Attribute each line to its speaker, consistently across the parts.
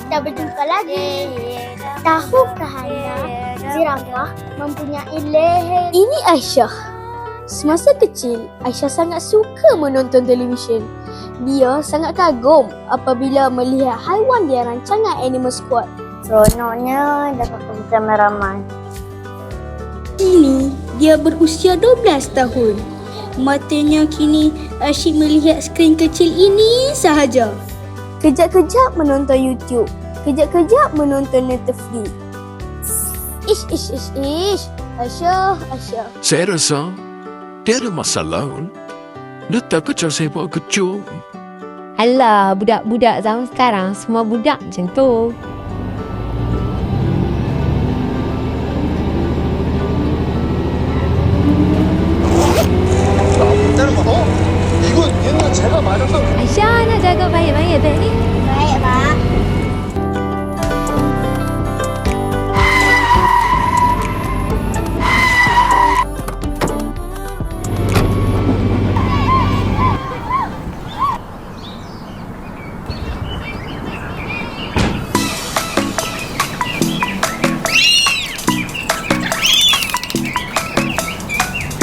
Speaker 1: kita berjumpa lagi. Tahukah anda, zirafah mempunyai leher?
Speaker 2: Ini Aisyah. Semasa kecil, Aisyah sangat suka menonton televisyen. Dia sangat kagum apabila melihat haiwan di rancangan Animal Squad.
Speaker 1: Seronoknya dapat bersama ramai.
Speaker 3: Kini dia berusia 12 tahun. Matanya kini asyik melihat skrin kecil ini sahaja.
Speaker 2: Kejap-kejap menonton YouTube. Kejap-kejap menonton Netflix. Ish, ish, ish, ish. Aisyah, Aisyah.
Speaker 4: Saya rasa tiada masalah pun. Dia tak kecil saya buat kecil.
Speaker 5: Alah, budak-budak zaman sekarang semua budak macam tu. 小爱，那家哥
Speaker 1: 把尾巴也背你。尾巴。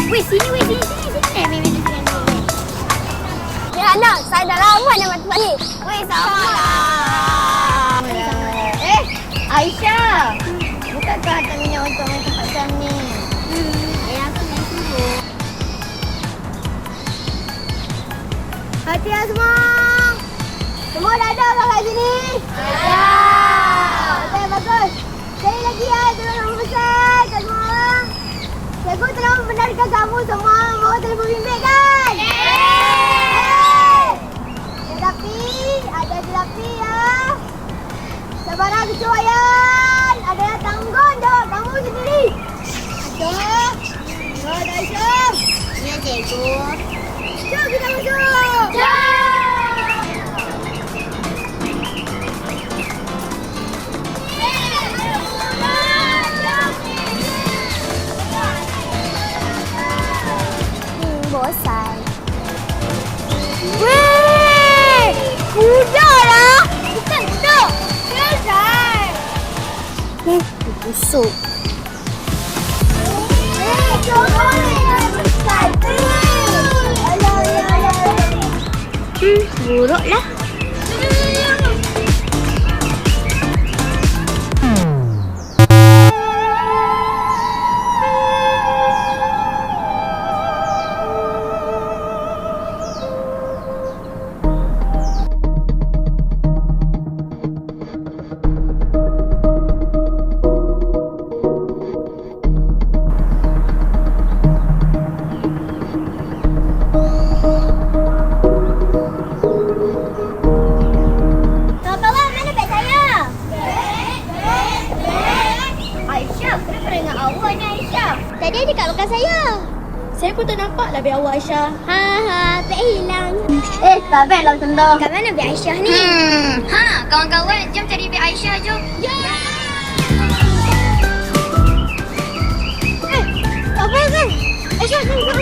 Speaker 1: 喂星，喂星星。Ya, anak, saya dah lama nak mati ni. Weh, sabarlah. Eh, Aisyah. Bukankah tak minyak untuk main tempat jam ni? Hmm, ayah aku main sibuk. Hati-hati semua. Semua dah ada kan kat sini? Ya. Okey, bagus. Sekali lagi ya, tolong nombor besar kat semua orang. Cikgu telah membenarkan kamu semua bawa telefon bimbit kan? Yeay! Tetapi ya. Sebarang kecuaian, ada yang tanggung jawab kamu sendiri. Ada. Ya, ada Aisyah. Ya, cikgu. Jom kita masuk. Jom! Hmm, bosan. Eh, busuk. Hmm, buruk Aisyah? Tadi ada kat belakang saya.
Speaker 3: Saya pun tak nampak lah beg awak Aisyah.
Speaker 1: Ha ha, beg hilang. Eh, tak beg lah macam tu. Kat mana beg Aisyah ni?
Speaker 6: Hmm, ha, kawan-kawan, jom cari beg Aisyah jom.
Speaker 1: Eh, tak apa kan? Aisyah, sini,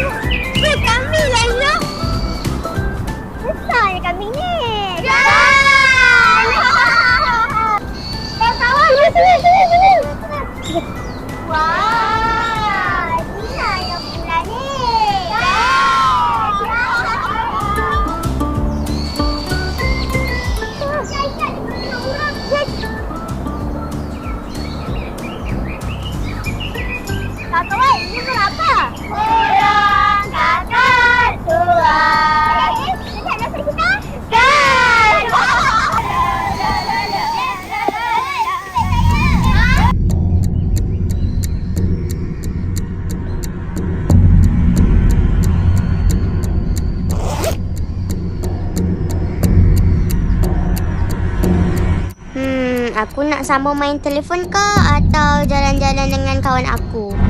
Speaker 1: aku nak sambung main telefon ke atau jalan-jalan dengan kawan aku?